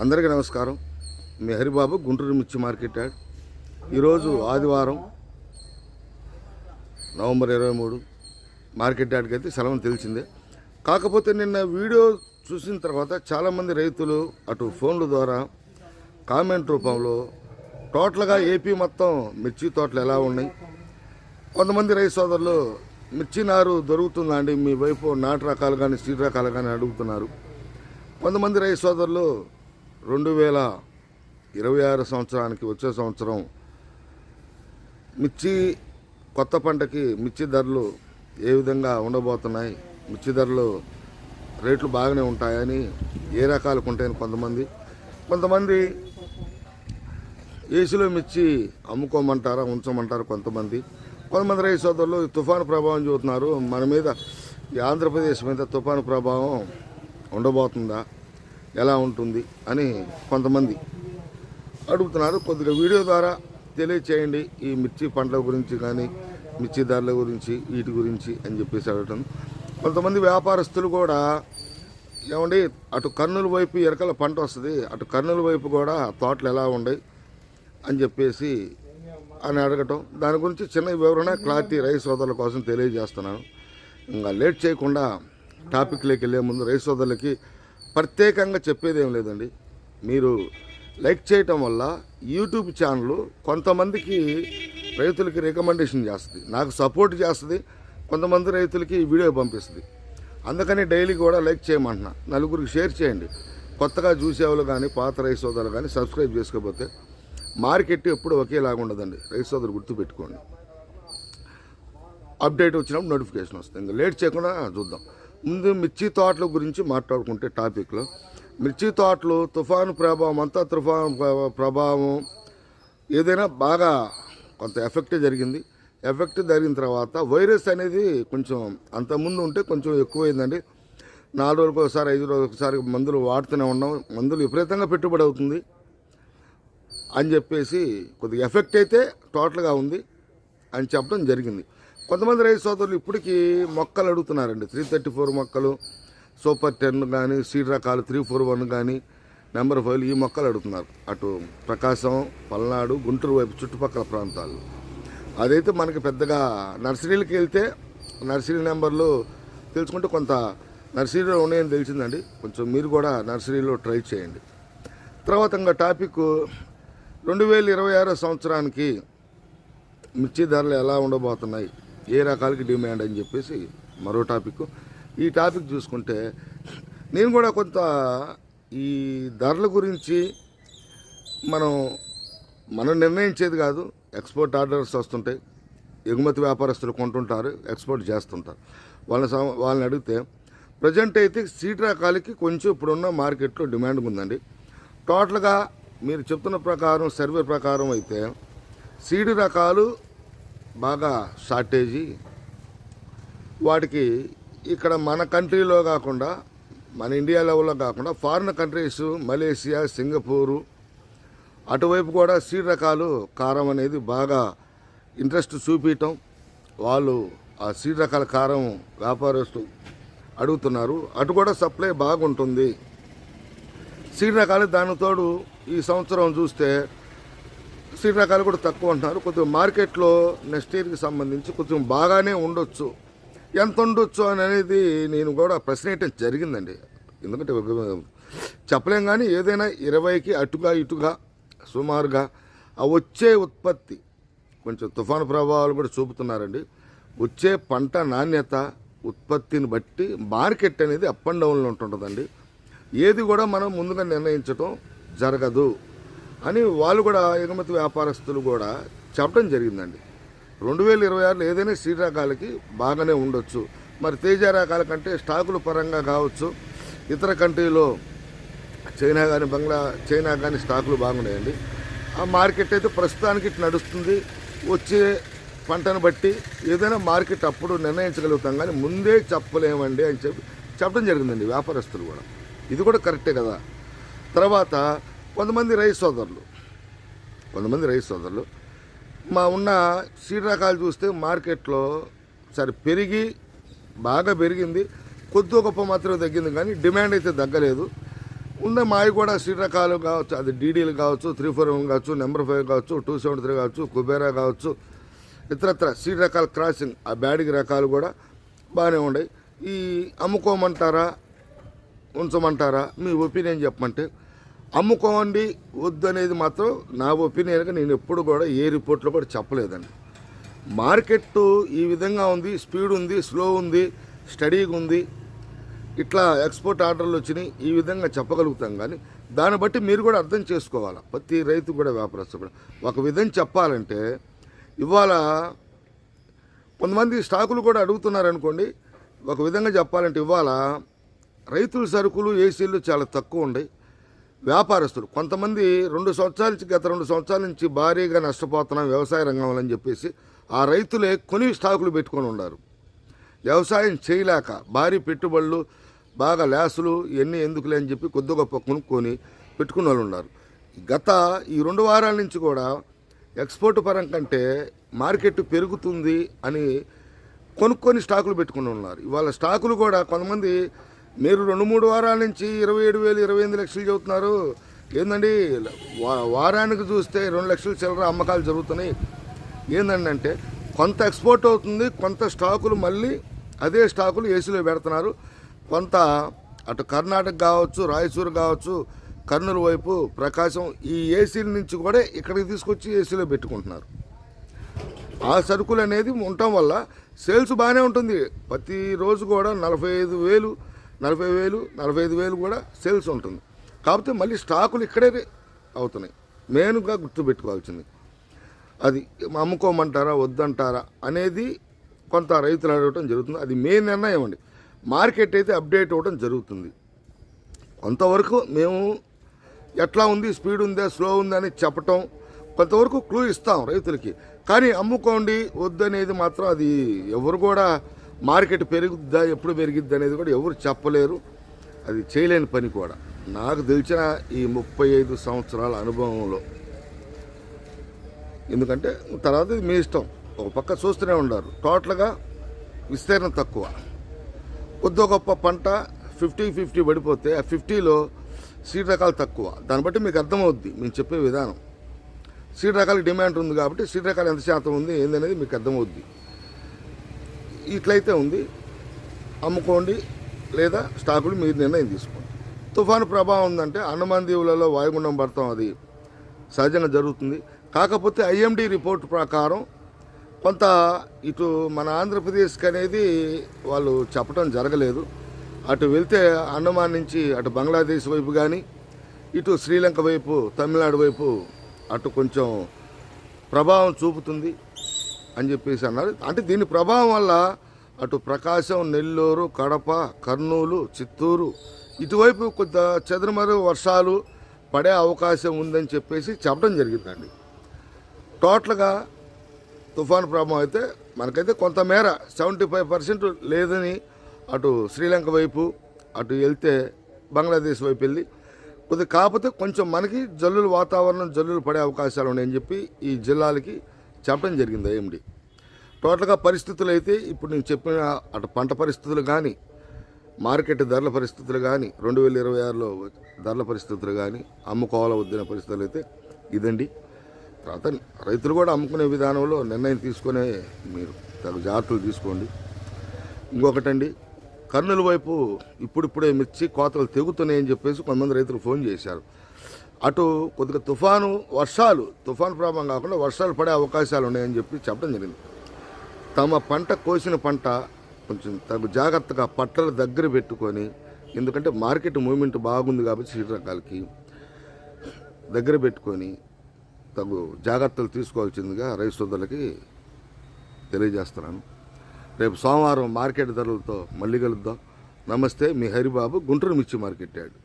అందరికీ నమస్కారం. మీ హరిబాబు గుంటూరు మిర్చి మార్కెట్ యార్డ్ ఈరోజు ఆదివారం నవంబర్ ఇరవై మూడు మార్కెట్ యార్డ్కి అయితే సెలవు తెలిసిందే. కాకపోతే నిన్న వీడియో చూసిన తర్వాత చాలామంది రైతులు అటు ఫోన్ల ద్వారా కామెంట్ రూపంలో టోటల్గా ఏపీ మొత్తం మిర్చి తోటలు ఎలా ఉన్నాయి? కొంతమంది రైతు సోదరులు మిర్చి నారు దొరుకుతుందా అండి? మీ వైపు నాటు రకాలు కానీ సీడ్ రకాలు కానీ అడుగుతున్నారు. కొంతమంది రైతు సోదరులు రెండు వేల ఇరవై ఆరు సంవత్సరానికి వచ్చే సంవత్సరం మిర్చి కొత్త పంటకి మిర్చి ధరలు ఏ విధంగా ఉండబోతున్నాయి? మిర్చి ధరలు రేట్లు బాగానే ఉంటాయని ఏ రకాలకు ఉంటాయని కొంతమంది? కొంతమంది ఏసీలో మిర్చి అమ్ముకోమంటారా ఉంచమంటారా కొంతమంది? కొంతమంది రైతు సోదరులు తుఫాను ప్రభావం చూస్తున్నారు. మన మీద ఈ ఆంధ్రప్రదేశ్ మీద తుఫాను ప్రభావం ఉండబోతుందా? ఎలా ఉంటుంది అని కొంతమంది అడుగుతున్నారు. కొద్దిగా వీడియో ద్వారా తెలియచేయండి. ఈ మిర్చి పంటల గురించి కానీ మిర్చి ధరల గురించి వీటి గురించి అని చెప్పేసి అడగటం. కొంతమంది వ్యాపారస్తులు కూడా ఏమండి అటు కర్నూలు వైపు ఎరకల పంట వస్తుంది అటు కర్నూలు వైపు కూడా తోటలు ఎలా ఉన్నాయి అని చెప్పేసి అని అడగటం. దాని గురించి చిన్న వివరణ క్లారిటీ రైస్ సోదరుల కోసం తెలియజేస్తున్నాను. ఇంకా లేట్ చేయకుండా టాపిక్లోకి వెళ్ళే ముందు రైస్ సోదరులకి ప్రత్యేకంగా చెప్పేదేం లేదండి. మీరు లైక్ చేయటం వల్ల యూట్యూబ్ ఛానల్ కొంతమందికి రైతులకి రికమెండేషన్ చేస్తుంది. నాకు సపోర్ట్ చేస్తుంది కొంతమంది రైతులకి వీడియో పంపిస్తుంది. అందుకని డైలీ కూడా లైక్ చేయమంటున్నా. నలుగురికి షేర్ చేయండి. కొత్తగా చూసేవాళ్ళు కానీ పాత రైతు సోదరులు కానీ సబ్స్క్రైబ్ చేసుకోకపోతే మార్కెట్ ఎప్పుడు ఒకేలాగా ఉండదండి. రైతు సోదరు గుర్తుపెట్టుకోండి. అప్డేట్ వచ్చినప్పుడు నోటిఫికేషన్ వస్తుంది. ఇంకా లేట్ చేయకుండా చూద్దాం. ముందు మిర్చి తోటల గురించి మాట్లాడుకుంటే టాపిక్లో. మిర్చి తోటలు తుఫాను ప్రభావం అంతా తుఫాను ప్రభావం ఏదైనా బాగా కొంత ఎఫెక్ట్ జరిగింది. ఎఫెక్ట్ జరిగిన తర్వాత వైరస్ అనేది కొంచెం అంతకుముందు ఉంటే కొంచెం ఎక్కువైందండి. నాలుగు రోజులకు ఒకసారి ఐదు రోజులకు ఒకసారి మందులు వాడుతూనే ఉన్నాం. మందులు విపరీతంగా పెట్టుబడి అవుతుంది అని చెప్పేసి కొద్దిగా ఎఫెక్ట్ అయితే టోటల్గా ఉంది అని చెప్పడం జరిగింది. కొంతమంది రైతు సోదరులు ఇప్పటికీ మొక్కలు అడుగుతున్నారండి. త్రీ థర్టీ ఫోర్ మొక్కలు సూపర్ టెన్ కానీ సీడ్ రకాలు త్రీ ఫోర్ వన్ కానీ నెంబర్ ఫైవ్ ఈ మొక్కలు అడుగుతున్నారు. అటు ప్రకాశం పల్నాడు గుంటూరు వైపు చుట్టుపక్కల ప్రాంతాలు. అదైతే మనకి పెద్దగా నర్సరీలకు వెళ్తే నర్సరీ నెంబర్లు తెలుసుకుంటే కొంత నర్సరీలో ఉన్నాయని తెలిసిందండి. కొంచెం మీరు కూడా నర్సరీలో ట్రై చేయండి. తర్వాత ఇంకా టాపిక్ రెండు వేల ఇరవై ఆరో సంవత్సరానికి మిర్చి ధరలు ఎలా ఉండబోతున్నాయి? ఏ రకాలకి డిమాండ్ అని చెప్పేసి మరో టాపిక్. ఈ టాపిక్ చూసుకుంటే నేను కూడా కొంత ఈ ధరల గురించి మనం మనం నిర్ణయించేది కాదు. ఎక్స్పోర్ట్ ఆర్డర్స్ వస్తుంటాయి. ఎగుమతి వ్యాపారస్తులు కొంటుంటారు ఎక్స్పోర్ట్ చేస్తుంటారు. వాళ్ళని వాళ్ళని అడిగితే ప్రజెంట్ అయితే సీట్ రకాలకి కొంచెం ఇప్పుడున్న మార్కెట్లో డిమాండ్ ఉందండి. టోటల్గా మీరు చెప్తున్న ప్రకారం సర్వే ప్రకారం అయితే సీడు రకాలు బాగా షార్టేజీ వాటికి ఇక్కడ మన కంట్రీలో కాకుండా మన ఇండియా లెవెల్లో కాకుండా ఫారిన్ కంట్రీస్ మలేషియా సింగపూరు అటువైపు కూడా సీడ్ రకాలు కారం అనేది బాగా ఇంట్రెస్ట్ చూపించటం వాళ్ళు ఆ సీడ్ రకాల కారం వ్యాపారస్తు అడుగుతున్నారు. అటు కూడా సప్లై బాగుంటుంది. సీడ్ రకాలు దానితోడు ఈ సంవత్సరం చూస్తే సీడ్ రకాలు కూడా తక్కువ అంటున్నారు. కొంచెం మార్కెట్లో నెక్స్ట్ ఇయర్కి సంబంధించి కొంచెం బాగానే ఉండొచ్చు. ఎంత ఉండొచ్చు అనేది నేను కూడా ప్రశ్న వేయటం జరిగిందండి. ఎందుకంటే చెప్పలేం కానీ ఏదైనా ఇరవైకి అటుగా ఇటుగా సుమారుగా ఆ వచ్చే ఉత్పత్తి కొంచెం తుఫాను ప్రభావాలు కూడా చూపుతున్నారండి. వచ్చే పంట నాణ్యత ఉత్పత్తిని బట్టి మార్కెట్ అనేది అప్ అండ్ డౌన్లో ఉంటుంటుందండి. ఏది కూడా మనం ముందుగా నిర్ణయించడం జరగదు. అని వాళ్ళు కూడా ఎగుమతి వ్యాపారస్తులు కూడా చెప్పడం జరిగిందండి. రెండు వేల ఇరవై ఆరులో ఏదైనా శ్రీ రకాలకి బాగానే ఉండొచ్చు. మరి తేజ రకాల కంటే స్టాకుల పరంగా కావచ్చు. ఇతర కంట్రీలో చైనా కానీ బంగ్లా చైనా కానీ స్టాకులు బాగున్నాయండి. ఆ మార్కెట్ అయితే ప్రస్తుతానికి ఇటు నడుస్తుంది. వచ్చే పంటను బట్టి ఏదైనా మార్కెట్ అప్పుడు నిర్ణయించగలుగుతాం కానీ ముందే చెప్పలేమండి అని చెప్పి చెప్పడం జరిగిందండి వ్యాపారస్తులు కూడా. ఇది కూడా కరెక్టే కదా. తర్వాత కొంతమంది రైతు సోదరులు. కొంతమంది రైతు సోదరులు. మా ఉన్న సీడ్ రకాలు చూస్తే మార్కెట్లో సరే పెరిగి బాగా పెరిగింది. కొద్ది గొప్ప మాత్రమే తగ్గింది కానీ డిమాండ్ అయితే తగ్గలేదు. ఉన్న మావి కూడా సీడ్ రకాలు కావచ్చు అది డీడీలు కావచ్చు త్రీ ఫోర్ వన్ కావచ్చు నెంబర్ ఫైవ్ కావచ్చు టూ సెవెంటీ త్రీ కావచ్చు కుబేరా కావచ్చు ఇతరత్ర సీడ్ రకాల క్రాసింగ్ ఆ బ్యాడిగి రకాలు కూడా బాగానే ఉన్నాయి. ఈ అమ్ముకోమంటారా ఉంచమంటారా మీ ఒపీనియన్ చెప్పమంటే అమ్ముకోండి వద్దు అనేది మాత్రం నా ఒపీనియన్గా నేను ఎప్పుడు కూడా ఏ రిపోర్ట్లో కూడా చెప్పలేదండి. మార్కెట్ ఈ విధంగా ఉంది స్పీడ్ ఉంది స్లో ఉంది స్టడీగా ఉంది. ఇట్లా ఎక్స్పోర్ట్ ఆర్డర్లు వచ్చినాయి ఈ విధంగా చెప్పగలుగుతాం కానీ దాన్ని బట్టి మీరు కూడా అర్థం చేసుకోవాలి? ప్రతి రైతు కూడా వ్యాపారస్తు కూడా. ఒక విధం చెప్పాలంటే ఇవాళ కొంతమంది స్టాకులు కూడా అడుగుతున్నారు అనుకోండి ఒక విధంగా చెప్పాలంటే ఇవాళ రైతుల సరుకులు ఏసీలు చాలా తక్కువ ఉన్నాయి వ్యాపారస్తులు. కొంతమంది రెండు సంవత్సరాల నుంచి గత రెండు సంవత్సరాల నుంచి భారీగా నష్టపోతున్నాం వ్యవసాయ రంగంలో అని చెప్పేసి ఆ రైతులే కొని స్టాకులు పెట్టుకొని ఉన్నారు. వ్యవసాయం చేయలేక భారీ పెట్టుబడులు బాగా లేసులు ఇవన్నీ ఎందుకులే అని చెప్పి కొద్ది గొప్ప కొనుక్కొని పెట్టుకున్న వాళ్ళు ఉన్నారు. గత ఈ రెండు వారాల నుంచి కూడా ఎక్స్పోర్ట్ పరం కంటే మార్కెట్ పెరుగుతుంది అని కొనుక్కొని స్టాకులు పెట్టుకుని ఉన్నారు. ఇవాళ స్టాకులు కూడా కొంతమంది మీరు రెండు మూడు వారాల నుంచి ఇరవై ఏడు వేలు ఇరవై ఎనిమిది లక్షలు చదువుతున్నారు ఏందండి వా- వారానికి చూస్తే రెండు లక్షల చిల్లర అమ్మకాలు జరుగుతున్నాయి. ఏందండి అంటే కొంత ఎక్స్పోర్ట్ అవుతుంది కొంత స్టాకులు మళ్ళీ అదే స్టాకులు ఏసీలో పెడుతున్నారు. కొంత అటు కర్ణాటక కావచ్చు రాయచూరు కావచ్చు కర్నూలు వైపు ప్రకాశం ఈ ఏసీల నుంచి కూడా ఇక్కడికి తీసుకొచ్చి ఏసీలో పెట్టుకుంటున్నారు. ఆ సరుకులు అనేది ఉండటం వల్ల సేల్స్ బాగానే ఉంటుంది. ప్రతిరోజు కూడా నలభై ఐదు వేలు నలభై వేలు నలభై ఐదు వేలు కూడా సేల్స్ ఉంటుంది. కాకపోతే మళ్ళీ స్టాకులు ఇక్కడే అవుతున్నాయి. మెయిన్గా గుర్తుపెట్టుకోవాల్సింది. అది అమ్ముకోమంటారా వద్దంటారా అనేది కొంత రైతులు అడగటం జరుగుతుంది. అది మెయిన్ నిర్ణయం అండి. మార్కెట్ అయితే అప్డేట్ అవ్వడం జరుగుతుంది. కొంతవరకు మేము ఎట్లా ఉంది స్పీడ్ ఉందా స్లో ఉందా అని చెప్పటం కొంతవరకు క్లూ ఇస్తాం రైతులకి. కానీ అమ్ముకోండి వద్దు అనేది మాత్రం అది ఎవరు కూడా మార్కెట్ పెరుగుద్దా ఎప్పుడు పెరిగిద్ది అనేది కూడా ఎవరు చెప్పలేరు. అది చేయలేని పని కూడా. నాకు తెలిసిన ఈ ముప్పై ఐదు సంవత్సరాల అనుభవంలో. ఎందుకంటే తర్వాత ఇది మీ ఇష్టం. ఒక పక్క చూస్తూనే ఉన్నారు టోటల్గా విస్తీర్ణం తక్కువ. కొద్ది గొప్ప పంట ఫిఫ్టీ ఫిఫ్టీ పడిపోతే ఆ ఫిఫ్టీలో సీడ్ రకాలు తక్కువ. దాన్ని బట్టి మీకు అర్థమవుద్ది. మేము చెప్పే విధానం. సీడ్ రకాల డిమాండ్ ఉంది కాబట్టి సీడ్ రకాలు ఎంత శాతం ఉంది ఏందనేది మీకు అర్థమవుద్ది. ఇట్లయితే ఉంది అమ్ముకోండి లేదా స్టాకులు మీరు నిర్ణయం తీసుకోండి. తుఫాను ప్రభావం ఉందంటే అండమాన్ దీవులలో వాయుగుండం పడతాం అది సహజంగా జరుగుతుంది. కాకపోతే ఐఎండి రిపోర్ట్ ప్రకారం కొంత ఇటు మన ఆంధ్రప్రదేశ్కి అనేది వాళ్ళు చెప్పడం జరగలేదు. అటు వెళ్తే అండమాన్ నుంచి అటు బంగ్లాదేశ్ వైపు కానీ ఇటు శ్రీలంక వైపు తమిళనాడు వైపు అటు కొంచెం ప్రభావం చూపుతుంది. అని చెప్పేసి అన్నారు. అంటే దీని ప్రభావం వల్ల అటు ప్రకాశం నెల్లూరు కడప కర్నూలు చిత్తూరు ఇటువైపు కొంత చెదురుమరు వర్షాలు పడే అవకాశం ఉందని చెప్పేసి చెప్పడం జరిగిందండి. టోటల్గా తుఫాను ప్రభావం అయితే మనకైతే కొంతమేర సెవెంటీ ఫైవ్ పర్సెంట్ లేదని అటు శ్రీలంక వైపు అటు వెళ్తే బంగ్లాదేశ్ వైపు వెళ్ళి కొద్ది కాకపోతే కొంచెం మనకి జల్లులు వాతావరణం జల్లులు పడే అవకాశాలు ఉన్నాయని చెప్పి ఈ జిల్లాలకి చెప్పడం జరిగింది ఏమిటి టోటల్గా పరిస్థితులు అయితే ఇప్పుడు నేను చెప్పిన అటు పంట పరిస్థితులు కానీ మార్కెట్ ధరల పరిస్థితులు కానీ రెండు వేల ఇరవై ఆరులో ధరల పరిస్థితులు కానీ అమ్ముకోవాల వద్దిన పరిస్థితులు అయితే ఇదండి. తర్వాత రైతులు కూడా అమ్ముకునే విధానంలో నిర్ణయం తీసుకునే మీరు తగు జాగ్రత్తలు తీసుకోండి. ఇంకొకటండి కర్నూలు వైపు ఇప్పుడిప్పుడే మిర్చి కోతలు తెగుతున్నాయని చెప్పేసి కొంతమంది రైతులు ఫోన్ చేశారు. అటు కొద్దిగా తుఫాను వర్షాలు తుఫాను ప్రభావం కాకుండా వర్షాలు పడే అవకాశాలు ఉన్నాయని చెప్పి చెప్పడం జరిగింది. తమ పంట కోసిన పంట కొంచెం తగు జాగ్రత్తగా పట్టల దగ్గర పెట్టుకొని ఎందుకంటే మార్కెట్ మూమెంట్ బాగుంది కాబట్టి సీడ్ రకాలకి దగ్గర పెట్టుకొని తగు జాగ్రత్తలు తీసుకోవాల్సిందిగా రైతు సోదరులకి తెలియజేస్తున్నాను. రేపు సోమవారం మార్కెట్ ధరలతో మళ్ళీ కలుద్దాం. నమస్తే మీ హరిబాబు గుంటూరు మిర్చి మార్కెట్ యాడ్.